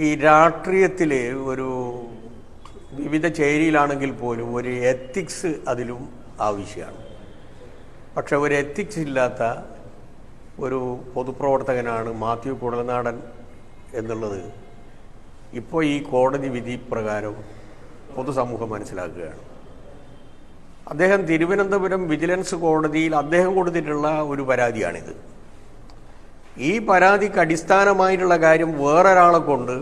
ഈ രാഷ്ട്രീയത്തിൽ ഒരു വിവിധ ചേരിയിലാണെങ്കിൽ പോലും ഒരു എത്തിക്സ് അതിലും ആവശ്യമാണ്. പക്ഷെ ഒരു എത്തിക്സ് ഇല്ലാത്ത ഒരു പൊതുപ്രവർത്തകനാണ് മാത്യു കുടലനാടൻ എന്നുള്ളത് ഇപ്പോൾ ഈ കോടതി വിധി പ്രകാരം പൊതുസമൂഹം മനസ്സിലാക്കുകയാണ്. അദ്ദേഹം തിരുവനന്തപുരം വിജിലൻസ് കോടതിയിൽ അദ്ദേഹം കൊടുത്തിട്ടുള്ള ഒരു പരാതിയാണിത്. ഈ പരാതിക്ക് അടിസ്ഥാനമായിട്ടുള്ള കാര്യം വേറൊരാളെ കൊണ്ട്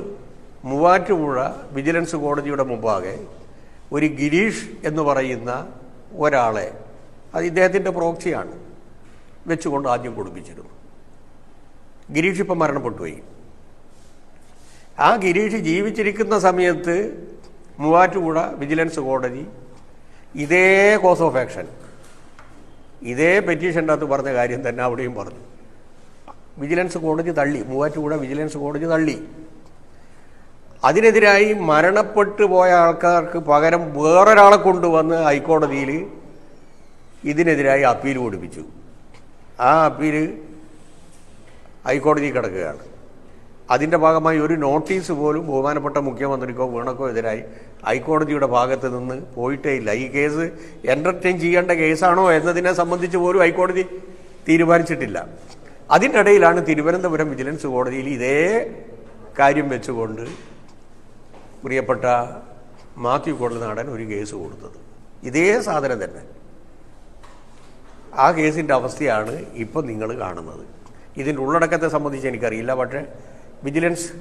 മൂവാറ്റുപുഴ വിജിലൻസ് കോടതിയുടെ മുമ്പാകെ ഒരു ഗിരീഷ് എന്ന് പറയുന്ന ഒരാളെ അത് ഇദ്ദേഹത്തിന്റെ പ്രോക്സിയാണ് വെച്ചുകൊണ്ട് ആദ്യം കൊടുപ്പിച്ചിരുന്നു ഗിരീഷ് ഇപ്പം മരണപ്പെട്ടുപോയി ആ ഗിരീഷ് ജീവിച്ചിരിക്കുന്ന സമയത്ത് മൂവാറ്റുപുഴ വിജിലൻസ് കോടതി ഇതേ കോസ് ഓഫ് ആക്ഷൻ ഇതേ പെറ്റീഷന്റെ അകത്ത് പറഞ്ഞ കാര്യം തന്നെ അവിടെയും പറഞ്ഞു. വിജിലൻസ് കോടതി തള്ളി. മൂവാറ്റുപുഴ വിജിലൻസ് കോടതി തള്ളി. അതിനെതിരായി മരണപ്പെട്ടു പോയ ആൾക്കാർക്ക് പകരം വേറൊരാളെ കൊണ്ടുവന്ന് ഹൈക്കോടതിയിൽ ഇതിനെതിരായി അപ്പീൽ കൊടുപ്പിച്ചു. ആ അപ്പീൽ ഹൈക്കോടതി കിടക്കുകയാണ്. അതിന്റെ ഭാഗമായി ഒരു നോട്ടീസ് പോലും ബഹുമാനപ്പെട്ട മുഖ്യമന്ത്രിക്കോ വീണക്കോ എതിരായി ഹൈക്കോടതിയുടെ ഭാഗത്ത് നിന്ന് പോയിട്ടേ ഇല്ല. ഈ കേസ് എന്റർടൈൻ ചെയ്യേണ്ട കേസാണോ എന്നതിനെ സംബന്ധിച്ച് പോലും ഹൈക്കോടതി തീരുമാനിച്ചിട്ടില്ല. അതിന്റെ ഇടയിലാണ് തിരുവനന്തപുരം വിജിലൻസ് കോടതിയിൽ ഇതേ കാര്യം വെച്ചുകൊണ്ട് പ്രിയപ്പെട്ട മാത്യു കൊള്ളനാടൻ ഒരു കേസ് കൊടുത്തത്. ഇതേ സാധനം തന്നെ. ആ കേസിന്റെ അവസ്ഥയാണ് ഇപ്പം നിങ്ങൾ കാണുന്നത്. ഇതിന്റെ ഉള്ളടക്കത്തെ സംബന്ധിച്ച് എനിക്കറിയില്ല. പക്ഷേ വിജിലൻസ്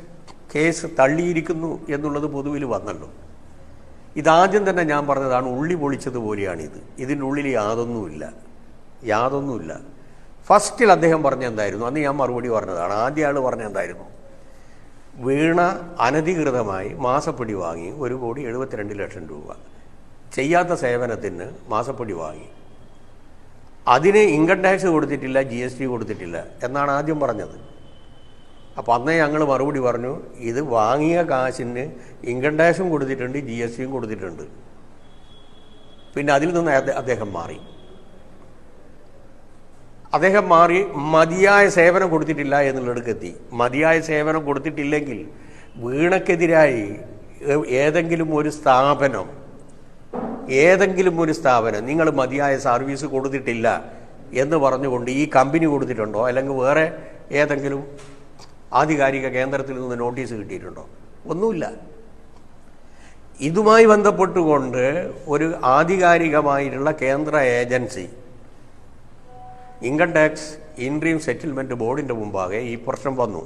കേസ് തള്ളിയിരിക്കുന്നു എന്നുള്ളത് പൊതുവിൽ വന്നല്ലോ. ഇതാദ്യം തന്നെ ഞാൻ പറഞ്ഞതാണ് ഉള്ളി പൊളിച്ചതുപോലെയാണിത്. ഇതിന്റെ ഉള്ളിൽ യാതൊന്നുമില്ല. യാതൊന്നുമില്ല. ഫസ്റ്റിൽ അദ്ദേഹം പറഞ്ഞ എന്തായിരുന്നു? അന്ന് ഞാൻ മറുപടി പറഞ്ഞതാണ്. ആദ്യ ആൾ പറഞ്ഞ എന്തായിരുന്നു? വീണ അനധികൃതമായി മാസപ്പടി വാങ്ങി ഒരു കോടി എഴുപത്തിരണ്ട് ലക്ഷം രൂപ. ചെയ്യാത്ത സേവനത്തിന് മാസപ്പടി വാങ്ങി. അതിന് ഇൻകം ടാക്സ് കൊടുത്തിട്ടില്ല ജി എസ് ടി കൊടുത്തിട്ടില്ല എന്നാണ് ആദ്യം പറഞ്ഞത്. അപ്പോൾ അന്നേ ഞങ്ങൾ മറുപടി പറഞ്ഞു ഇത് വാങ്ങിയ കാശിന് ഇൻകം ടാക്സും കൊടുത്തിട്ടുണ്ട് ജി എസ് ടിയും കൊടുത്തിട്ടുണ്ട്. പിന്നെ അതിൽ നിന്ന് അദ്ദേഹം മാറി. അദ്ദേഹം മാറി മതിയായ സേവനം കൊടുത്തിട്ടില്ല എന്നുള്ളടുക്കെത്തി മതിയായ സേവനം കൊടുത്തിട്ടില്ലെങ്കിൽ വീണക്കെതിരായി ഏതെങ്കിലും ഒരു സ്ഥാപനം ഏതെങ്കിലും ഒരു സ്ഥാപനം നിങ്ങൾ മതിയായ സർവീസ് കൊടുത്തിട്ടില്ല എന്ന് പറഞ്ഞുകൊണ്ട് ഈ കമ്പനി കൊടുത്തിട്ടുണ്ടോ? അല്ലെങ്കിൽ വേറെ ഏതെങ്കിലും ആധികാരിക കേന്ദ്രത്തിൽ നിന്ന് നോട്ടീസ് കിട്ടിയിട്ടുണ്ടോ? ഒന്നുമില്ല. ഇതുമായി ബന്ധപ്പെട്ടുകൊണ്ട് ഒരു ആധികാരികമായിട്ടുള്ള കേന്ദ്ര agency income tax interim settlement ബോർഡിന്റെ മുമ്പാകെ ഈ പ്രശ്നം വന്നു.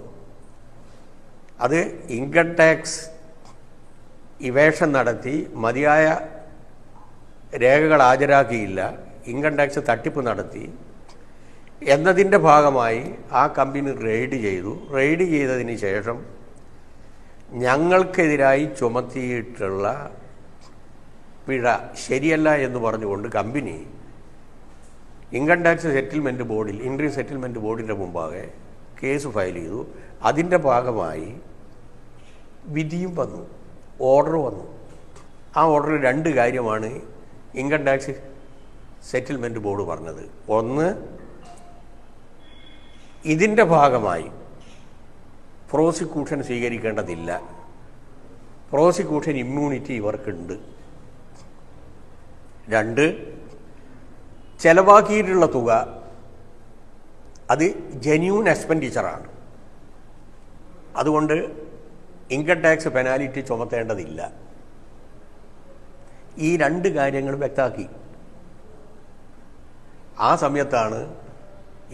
അത് ഇൻകം ടാക്സ് ഇവേഷൻ നടത്തി മതിയായ രേഖകൾ ഹാജരാക്കിയില്ല ഇൻകം ടാക്സ് തട്ടിപ്പ് നടത്തി എന്നതിന്റെ ഭാഗമായി ആ കമ്പനി റെയ്ഡ് ചെയ്തു. റെയ്ഡ് ചെയ്തതിന് ശേഷം ഞങ്ങൾക്കെതിരായി ചുമത്തിയിട്ടുള്ള പിഴ ശരിയല്ല എന്ന് പറഞ്ഞുകൊണ്ട് കമ്പനി ഇൻകം ടാക്സ് സെറ്റിൽമെന്റ് ബോർഡിൽ ഇൻട്രി സെറ്റിൽമെന്റ് ബോർഡിന്റെ മുമ്പാകെ കേസ് ഫയൽ ചെയ്തു. അതിന്റെ ഭാഗമായി വിധിയും വന്നു ഓർഡർ വന്നു. ആ ഓർഡറിൽ രണ്ട് കാര്യമാണ് ഇൻകം ടാക്സ് സെറ്റിൽമെന്റ് ബോർഡ് പറഞ്ഞത്. ഒന്ന് ഇതിന്റെ ഭാഗമായി പ്രോസിക്യൂഷൻ സ്വീകരിക്കേണ്ടതില്ല. പ്രോസിക്യൂഷൻ ഇമ്മ്യൂണിറ്റി ഇവർക്കുണ്ട്. രണ്ട് ചെലവാക്കിയിട്ടുള്ള തുക അത് ജെന്യൂൺ എക്സ്പെൻഡിച്ചറാണ് അതുകൊണ്ട് ഇൻകം ടാക്സ് പെനാലിറ്റി ചുമത്തേണ്ടതില്ല. ഈ രണ്ട് കാര്യങ്ങൾ വ്യക്തമാക്കി. ആ സമയത്താണ്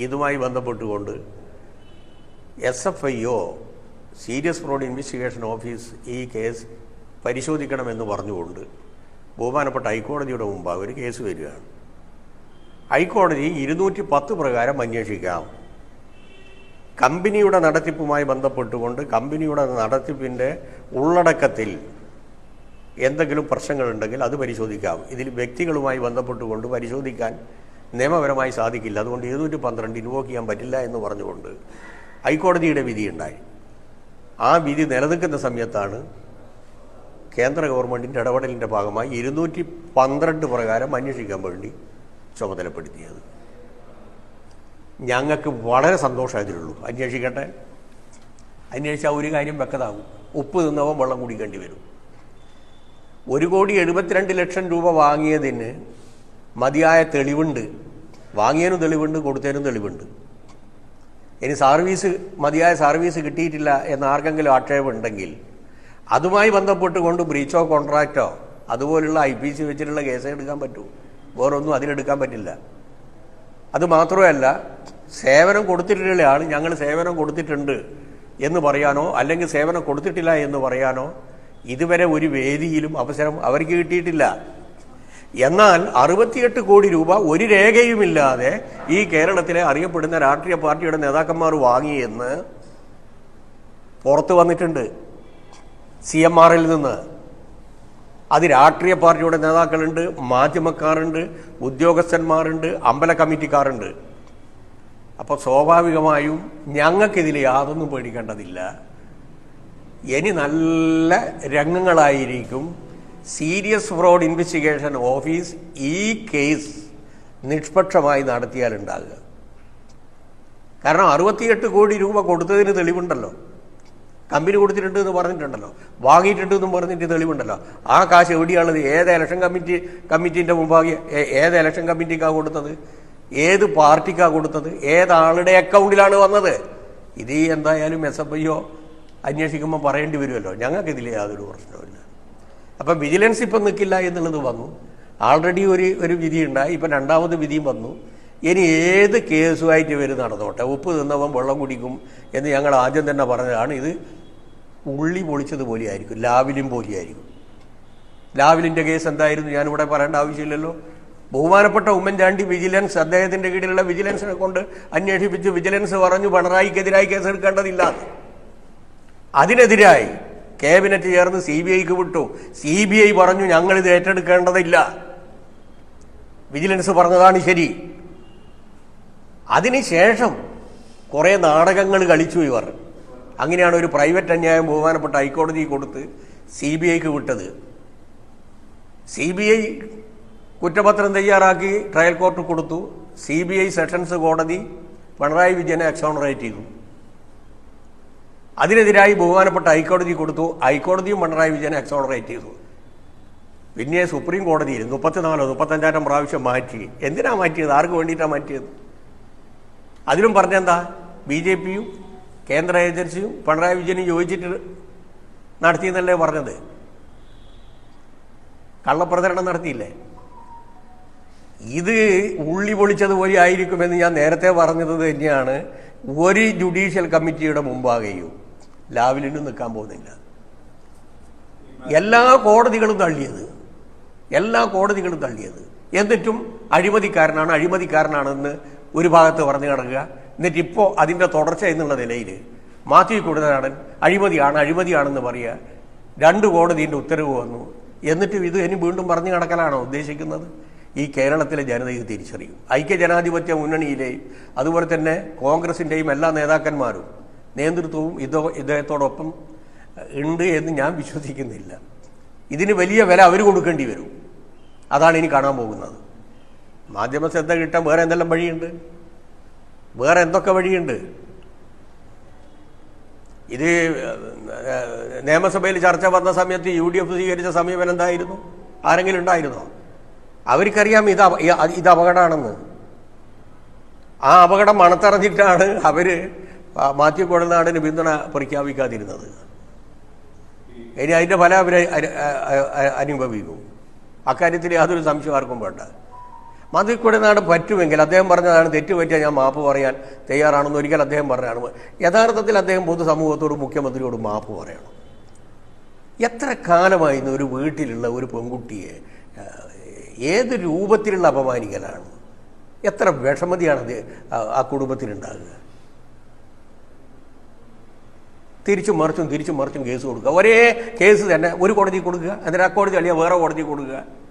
ഇതുമായി ബന്ധപ്പെട്ടുകൊണ്ട് S F I O serious fraud investigation office ഈ കേസ് പരിശോധിക്കണമെന്ന് പറഞ്ഞുകൊണ്ട് ബഹുമാനപ്പെട്ട ഹൈക്കോടതിയുടെ മുമ്പാകെ ഒരു കേസ് വരികയാണ്. ഹൈക്കോടതി ഇരുന്നൂറ്റി പത്ത് പ്രകാരം അന്വേഷിക്കാം. കമ്പനിയുടെ നടത്തിപ്പുമായി ബന്ധപ്പെട്ടുകൊണ്ട് കമ്പനിയുടെ നടത്തിപ്പിന്റെ ഉള്ളടക്കത്തിൽ എന്തെങ്കിലും പ്രശ്നങ്ങളുണ്ടെങ്കിൽ അത് പരിശോധിക്കാം. ഇതിൽ വ്യക്തികളുമായി ബന്ധപ്പെട്ടുകൊണ്ട് പരിശോധിക്കാൻ നിയമപരമായി സാധിക്കില്ല. അതുകൊണ്ട് ഇരുന്നൂറ്റി പന്ത്രണ്ട് ഇൻവോക്ക് ചെയ്യാൻ പറ്റില്ല എന്ന് പറഞ്ഞുകൊണ്ട് ഹൈക്കോടതിയുടെ വിധിയുണ്ടായി ആ വിധി നിലനിൽക്കുന്ന സമയത്താണ് കേന്ദ്ര ഗവൺമെന്റിന്റെ ഇടപെടലിന്റെ ഭാഗമായി ഇരുന്നൂറ്റി പന്ത്രണ്ട് പ്രകാരം അന്വേഷിക്കാൻ വേണ്ടി ചുമതലപ്പെടുത്തിയത്. ഞങ്ങൾക്ക് വളരെ സന്തോഷം അതിലുള്ളൂ അന്വേഷിക്കട്ടെ. അന്വേഷിച്ചാൽ ഒരു കാര്യം വെക്കതാകും ഉപ്പ് തിന്നവൻ വെള്ളം കുടിക്കേണ്ടി വരും. ഒരു കോടി എഴുപത്തിരണ്ട് ലക്ഷം രൂപ വാങ്ങിയതിന് മതിയായ തെളിവുണ്ട്. വാങ്ങിയതിനും തെളിവുണ്ട് കൊടുത്തതിനും തെളിവുണ്ട്. ഇനി സർവീസ് മതിയായ സർവീസ് കിട്ടിയിട്ടില്ല എന്ന് ആർക്കെങ്കിലും ആക്ഷേപമുണ്ടെങ്കിൽ അതുമായി ബന്ധപ്പെട്ടുകൊണ്ട് ബ്രീച്ച് കോൺട്രാക്റ്റോ അതുപോലുള്ള ഐ പി സി വെച്ചിട്ടുള്ള കേസ് എടുക്കാൻ വേറൊന്നും അതിലെടുക്കാൻ പറ്റില്ല. അത് മാത്രമല്ല സേവനം കൊടുത്തിട്ടുള്ള ആൾ ഞങ്ങൾ സേവനം കൊടുത്തിട്ടുണ്ട് എന്ന് പറയാനോ അല്ലെങ്കിൽ സേവനം കൊടുത്തിട്ടില്ല എന്ന് പറയാനോ ഇതുവരെ ഒരു വേദിയിലും അവസരം അവർക്ക് കിട്ടിയിട്ടില്ല. എന്നാൽ അറുപത്തിയെട്ട് കോടി രൂപ ഒരു രേഖയുമില്ലാതെ ഈ കേരളത്തിലെ അറിയപ്പെടുന്ന രാഷ്ട്രീയ പാർട്ടിയുടെ നേതാക്കന്മാർ വാങ്ങിയെന്ന് പുറത്തു വന്നിട്ടുണ്ട്. സി എം ആറിൽ നിന്ന്. അത് രാഷ്ട്രീയ പാർട്ടിയുടെ നേതാക്കളുണ്ട് മാധ്യമക്കാരുണ്ട് ഉദ്യോഗസ്ഥന്മാരുണ്ട് അമ്പല കമ്മിറ്റിക്കാരുണ്ട്. അപ്പോൾ സ്വാഭാവികമായും ഞങ്ങൾക്കിതിൽ യാതൊന്നും പേടിക്കേണ്ടതില്ല. ഇനി നല്ല രംഗങ്ങളായിരിക്കും. സീരിയസ് ഫ്രോഡ് ഇൻവെസ്റ്റിഗേഷൻ ഓഫീസ് ഈ കേസ് നിഷ്പക്ഷമായി നടത്തിയാലുണ്ടാകുക. കാരണം അറുപത്തിയെട്ട് കോടി രൂപ കൊടുത്തതിന് തെളിവുണ്ടല്ലോ. കമ്പനി കൊടുത്തിട്ടുണ്ട് എന്ന് പറഞ്ഞിട്ടുണ്ടല്ലോ. വാങ്ങിയിട്ടുണ്ട് എന്നും പറഞ്ഞിട്ട് തെളിവുണ്ടല്ലോ. ആ കാശ് എവിടെയാണുള്ളത്? ഏത് ഇലക്ഷൻ കമ്മിറ്റി കമ്മിറ്റീന്റെ മുമ്പാകെ ഏത് ഇലക്ഷൻ കമ്മിറ്റിക്കാണ് കൊടുത്തത്? ഏത് പാർട്ടിക്കാണ് കൊടുത്തത്? ഏതാളുടെ അക്കൗണ്ടിലാണ് വന്നത്? ഇത് എന്തായാലും എസ് എഫ് ഐയോ അന്വേഷിക്കുമ്പോൾ പറയേണ്ടി വരുമല്ലോ. ഞങ്ങൾക്കിതിൽ യാതൊരു പ്രശ്നവുമില്ല. അപ്പം വിജിലൻസ് ഇപ്പം നിൽക്കില്ല എന്നുള്ളത് വന്നു. ആൾറെഡി ഒരു ഒരു വിധി ഉണ്ടായി ഇപ്പം രണ്ടാമത് വിധിയും വന്നു. ഇനി ഏത് കേസുമായിട്ട് ഇവർ നടന്നോട്ടെ? ഉപ്പ് തിന്നവൻ വെള്ളം കുടിക്കും എന്ന് ഞങ്ങൾ ആദ്യം തന്നെ പറഞ്ഞതാണ്. ഇത് ഉള്ളി പൊളിച്ചതുപോലെ പോലെയായിരിക്കും. ലാവിലും പോലെയായിരിക്കും. ലാവിലിന്റെ കേസ് എന്തായിരുന്നു? ഞാനിവിടെ പറയേണ്ട ആവശ്യമില്ലല്ലോ. ബഹുമാനപ്പെട്ട ഉമ്മൻചാണ്ടി വിജിലൻസ് അദ്ദേഹത്തിന്റെ കീഴിലുള്ള വിജിലൻസിനെ കൊണ്ട് അന്വേഷിപ്പിച്ച് വിജിലൻസ് പറഞ്ഞു പിണറായിക്കെതിരായി കേസെടുക്കേണ്ടതില്ല. അതിനെതിരായി ക്യാബിനറ്റ് ചേർന്ന് സി ബി ഐക്ക് വിട്ടു. സി ബി ഐ പറഞ്ഞു ഞങ്ങളിത് ഏറ്റെടുക്കേണ്ടതില്ല. വിജിലൻസ് പറഞ്ഞതാണ് ശരി. അതിനുശേഷം കുറേ നാടകങ്ങൾ കളിച്ചു ഇവർ. അങ്ങനെയാണ് ഒരു പ്രൈവറ്റ് അന്യായം ബഹുമാനപ്പെട്ട ഹൈക്കോടതി കൊടുത്ത് സി ബി ഐക്ക് വിട്ടത്. സി ബി ഐ കുറ്റപത്രം തയ്യാറാക്കി ട്രയൽ കോർട്ട് കൊടുത്തു. സി ബി ഐ സെഷൻസ് കോടതി പിണറായി വിജയനെ എക്സോണറേറ്റ് ചെയ്തു. അതിനെതിരായി ബഹുമാനപ്പെട്ട ഹൈക്കോടതി കൊടുത്തു. ഹൈക്കോടതിയും പിണറായി വിജയനെ എക്സോണറേറ്റ് ചെയ്തു. പിന്നെ സുപ്രീം കോടതിയിൽ മുപ്പത്തിനാലോ മുപ്പത്തഞ്ചാറ്റം പ്രാവശ്യം മാറ്റി. എന്തിനാ മാറ്റിയത്? ആർക്ക് വേണ്ടിയിട്ടാണ് മാറ്റിയത്? അതിലും പറഞ്ഞെന്താ? ബി ജെ പിയും കേന്ദ്ര ഏജൻസിയും പിണറായി വിജയനും യോജിച്ചിട്ട് നടത്തിയെന്നല്ലേ പറഞ്ഞത്? കള്ളപ്രചരണം നടത്തിയില്ലേ? ഇത് ഉള്ളി പൊളിച്ചതുപോലെ ആയിരിക്കുമെന്ന് ഞാൻ നേരത്തെ പറഞ്ഞത് തന്നെയാണ്. ഒരു ജുഡീഷ്യൽ കമ്മിറ്റിയുടെ മുമ്പാകെയും ലാവിലിനും നിൽക്കാൻ പോകുന്നില്ല. എല്ലാ കോടതികളും തള്ളിയത് എല്ലാ കോടതികളും തള്ളിയത്. എന്നിട്ടും അഴിമതിക്കാരനാണ് അഴിമതിക്കാരനാണെന്ന് ഒരു ഭാഗത്ത് പറഞ്ഞു കിടക്കുക എന്നിട്ട് ഇപ്പോൾ അതിന്റെ തുടർച്ച എന്നുള്ള നിലയിൽ മാത്യു കൂടുതലാണൻ അഴിമതിയാണ് അഴിമതിയാണെന്ന് പറയുക. രണ്ട് കോടതിന്റെ ഉത്തരവ് വന്നു. എന്നിട്ടും ഇത് ഇനി വീണ്ടും പറഞ്ഞു കിടക്കലാണോ ഉദ്ദേശിക്കുന്നത്? ഈ കേരളത്തിലെ ജനത ഇത് തിരിച്ചറിയും. ഐക്യ ജനാധിപത്യ മുന്നണിയിലെയും അതുപോലെ തന്നെ കോൺഗ്രസിന്റെയും എല്ലാ നേതാക്കന്മാരും നേതൃത്വവും ഇതോ ഇദ്ദേഹത്തോടൊപ്പം ഉണ്ട് എന്ന് ഞാൻ വിശ്വസിക്കുന്നില്ല. ഇതിന് വലിയ വില അവർ കൊടുക്കേണ്ടി വരും. അതാണ് ഇനി കാണാൻ പോകുന്നത്. മാധ്യമ ശ്രദ്ധ കിട്ടാൻ വേറെ എന്തെല്ലാം വഴിയുണ്ട്? വേറെ എന്തൊക്കെ വഴിയുണ്ട്? ഇത് നിയമസഭയിൽ ചർച്ച വന്ന സമയത്ത് യു ഡി എഫ് സ്വീകരിച്ച സമീപനം എന്തായിരുന്നു? ആരെങ്കിലും ഉണ്ടായിരുന്നോ? അവർക്കറിയാം ഇത് ഇത് അപകടമാണെന്ന്. ആ അപകടം മണത്തറിഞ്ഞിട്ടാണ് അവർ മാത്യു കുഴൽനാടിന് പിന്തുണ പ്രഖ്യാപിക്കാതിരുന്നത്. ഇനി അതിന്റെ ഫലം അവർ അനുഭവിക്കും. അക്കാര്യത്തിൽ യാതൊരു സംശയം ആർക്കും വേണ്ട. മാത്യു നാട് പറ്റുമെങ്കിൽ അദ്ദേഹം പറഞ്ഞതാണ് തെറ്റ് പറ്റിയാൽ ഞാൻ മാപ്പ് പറയാൻ തയ്യാറാണെന്ന് ഒരിക്കൽ അദ്ദേഹം പറഞ്ഞതാണ്. യഥാർത്ഥത്തിൽ അദ്ദേഹം പൊതുസമൂഹത്തോടും മുഖ്യമന്ത്രിയോടും മാപ്പ് പറയണം. എത്ര കാലമായി ഒരു വീട്ടിലുള്ള ഒരു പെൺകുട്ടിയെ ഏത് രൂപത്തിലുള്ള അപമാനിക്കലാണ്? എത്ര വിഷമതിയാണ് അത് ആ- കുടുംബത്തിനുണ്ടാകുക തിരിച്ചും മറിച്ചും തിരിച്ചും മറിച്ചും കേസ് കൊടുക്കുക. ഒരേ കേസ് തന്നെ ഒരു കോടതി കൊടുക്കുക എന്നിട്ട് ആ കോടതി അല്ലെങ്കിൽ വേറെ കോടതി കൊടുക്കുക.